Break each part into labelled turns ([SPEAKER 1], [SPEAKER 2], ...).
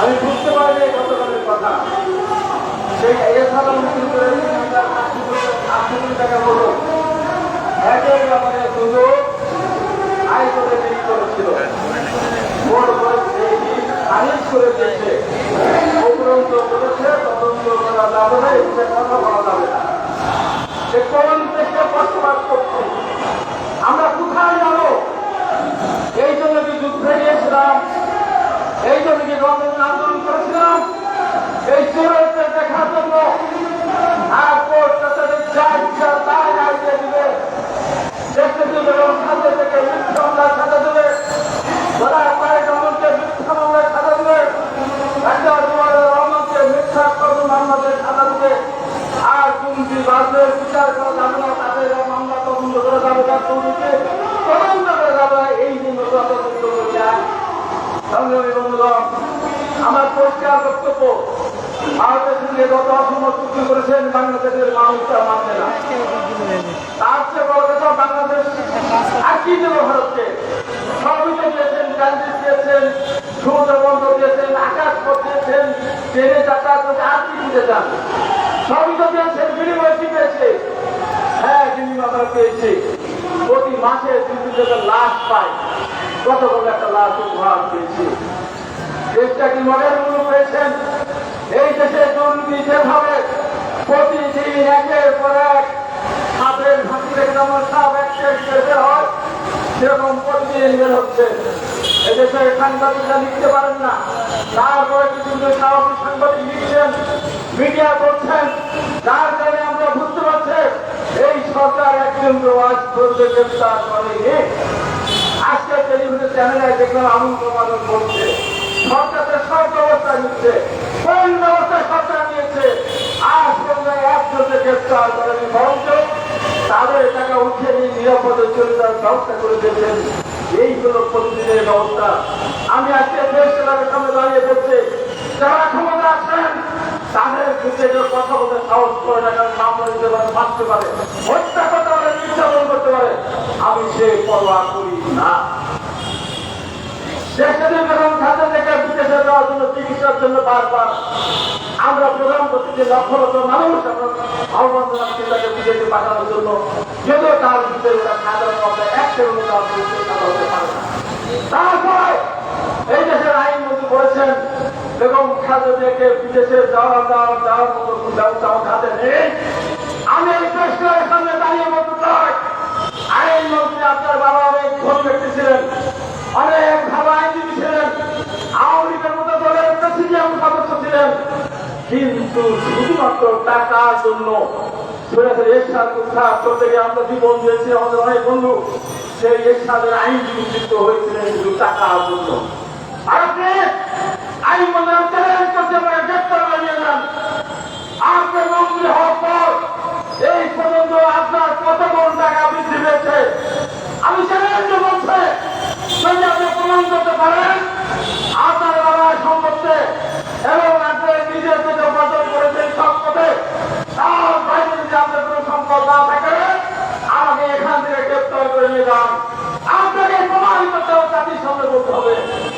[SPEAKER 1] আমি বুঝতে এই গতকালের কথা। সেই সুযোগ হাইকোর্টে দেরি করেছিল। খারিজ করে দিয়েছে। করা যাবে না কথা বলা যাবে না সে কোন দেশে বসবাস করছে আমরা কোথায় যাব এই জন্য কি যুদ্ধে গিয়েছিলাম এই জন্য কি গণতন্ত্র আন্দোলন করেছিলাম এই চোরকে দেখার জন্য আর কোর্ট যা ইচ্ছা তাই আইডিয়া দিবে দেখতে দেবে এবং সাথে থেকে মিথ্যা মামলায় সাজা দেবে ওরা তারেক রহমানকে মিথ্যা মামলায় সাজা দেবে একটা রহমানকে মিথ্যা করবে মামলাতে সাজা দেবে আর দুর্নীতি বাদে বিচার করা যাবে না তাদের মামলা তদন্ত করা যাবে না দুর্নীতি তদন্ত করা যাবে না এই জন্য তদন্ত করে যায় সংগ্রামী বন্ধুগণ আমার পরিষ্কার বক্তব্য। ভারতের সঙ্গে অসম্মত চুক্তি করেছেন, বাংলাদেশের মানুষটা মানবে না। তার চেয়ে বড় কথা বাংলাদেশ আর কি তো আকাশ পথ আর তো বিনিময় হ্যাঁ প্রতি মাসে দুই লাশ গতকাল একটা লাশ উপহার পেয়েছি। দেশটা কি মনের মূল্য পেয়েছেন এই দেশে দুর্নীতি যেভাবে প্রতিদিন একের পর এক সাপের থেকে যেমন সাপ এক শেষে হয়, সেরকম প্রতিদিন বের হচ্ছে। এদেশে সাংবাদিকরা লিখতে পারেন না। তারপরে কিছু স্বাভাবিক সাংবাদিক লিখছেন? মিডিয়া করছেন যার কারণে আমরা বুঝতে পারছি, এই সরকার একজন প্রবাস করতে গ্রেপ্তার করেনি। আজকে টেলিভিশন চ্যানেলে দেখলাম আমল প্রমাণন করছে সরকারের সব ব্যবস্থা নিচ্ছে কোন ব্যবস্থা সরকার নিয়েছে। আজ পর্যন্ত একজনকে গ্রেপ্তার করেনি বরঞ্চ তাদের টাকা উঠিয়ে নিয়ে নিরাপদে চলে যাওয়ার ব্যবস্থা করে দিয়েছেন। এই হলো প্রতিদিনের ব্যবস্থা। আমি আজকে দেশ সেলামের সামনে দাঁড়িয়ে বলছি, যারা ক্ষমতা আছেন, তাদের বিরুদ্ধে কথা বলতে সাহস করে না, কারণ মামলা দিতে পারে, মারতে পারে, হত্যা করতে পারে, নির্যাতন করতে পারে। আমি সে পরোয়া করি না। বেগম খাদ্য থেকে বিদেশে যাওয়ার জন্য চিকিৎসার জন্য বারবার আমরা প্রধানমন্ত্রী যে লক্ষ লক্ষ মানুষ আহ্বান তাকে বিদেশে পাঠানোর জন্য। যদিও তার বিরুদ্ধে ওরা সাধারণ মধ্যে এক সেকেন্ড তার হতে পারে না। তারপরে এই দেশের আইনমন্ত্রী খালেদাকে বিদেশে যাওয়া যাওয়া, যাওয়ার মতো ব্যবস্থা নেই। আমি এই দাঁড়িয়ে চাই। আইনমন্ত্রী আপনার বাবা অনেক ভোট ব্যক্তি ছিলেন অনেক ভালো আইনজীবী ছিলেন আওয়ামী লীগের মতো দলের প্রেসিডিয়াম সদস্য ছিলেন কিন্তু শুধুমাত্র টাকার জন্য আমরা জীবন দিয়েছি আমাদের অনেক বন্ধু সেই এরশাদের আইনজীবী যুক্ত হয়েছিলেন শুধু টাকার জন্য আপনি আইন মন্ত্রী চ্যালেঞ্জ করতে পারে গ্রেপ্তার বানিয়ে মন্ত্রী হওয়ার পর এই পর্যন্ত আপনার কত কোন টাকা বৃদ্ধি পেয়েছে আমি চ্যালেঞ্জ বলছে যদি আপনি প্রমাণ করতে পারেন আপনার বাবার সম্পত্তি এবং আপনি নিজের থেকে উপার্জন করেছেন সব পথে তার বাইরে যদি আপনার কোনো সম্পদ না থাকে আমাকে এখান থেকে গ্রেপ্তার করে নিয়ে যান আপনাকে প্রমাণ করতে হবে জাতির সামনে বলতে হবে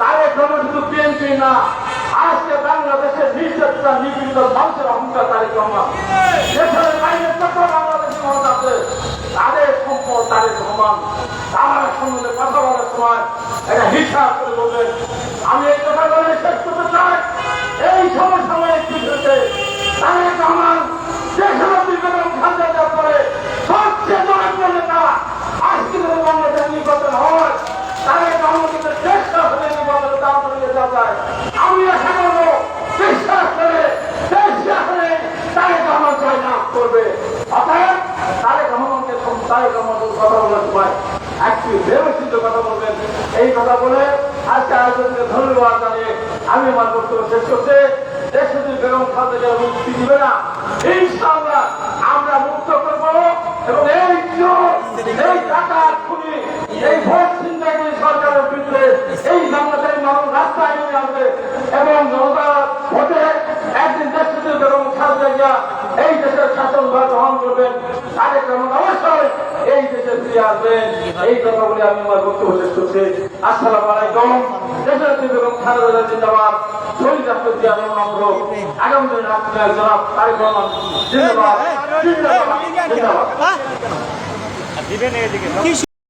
[SPEAKER 1] তারেক রহমান শুধু বিএনপি না, আজকে বাংলাদেশের নির্যাতনা নিপীড়িত মানুষের অহংকার তারেক রহমান দেশের বাইরে যত বাংলাদেশ মানুষ আছে, তাদের সম্পদ তাদের সমান আমার সম্বন্ধে কথা বলার সময় একটা হিসাব করে বলবেন। আমি এই কথা বলে শেষ করতে চাই এই সমসাময়িক বিষয়তে তারেক রহমান দেশব্যাপী বেগম খালেদা করে সবচেয়ে জনপ্রিয় নেতা আজকে যদি বাংলাদেশ নির্বাচন হয় তারেক রহমান কিন্তু চেষ্টা করে নির্বাচনে দাম করে যেতে চায় আমি আশা করব বিশ্বাস করে চেষ্টা করে তারেক রহমান জয় লাভ করবে অতএব তারেক এই কথা বলে ধন্যবাদ আমি আমার বক্তব্য শেষ করতে দেশ বেগম খালেদা মুক্তি দিবে না। ইনশাআল্লাহ আমরা মুক্ত করব এবং এই টাকা খুনি, এই ভোট চিন্তাকারী সরকারের বিরুদ্ধে এই বাংলাদেশের মানুষ রাস্তায় নেমে আসবে এবং জনতা ভোটে একদিন দেশ বেগম খালেদা এই দেশের শাসন ভার গ্রহণ করবেন। রহমান অবশ্যই এই দেশে ফিরে আসবেন এই কথা বলে আমি আমার বক্তব্য শেষ করছি আসসালাম আলাইকুম দেশের বেগম খালেদা জিন্দাবাদ শহীদ রাষ্ট্র জিয়া রহমান আগামী দিন আপনার জনাব তারেক রহমান জিন্দাবাদ জিন্দাবাদ জিন্দাবাদ
[SPEAKER 2] কি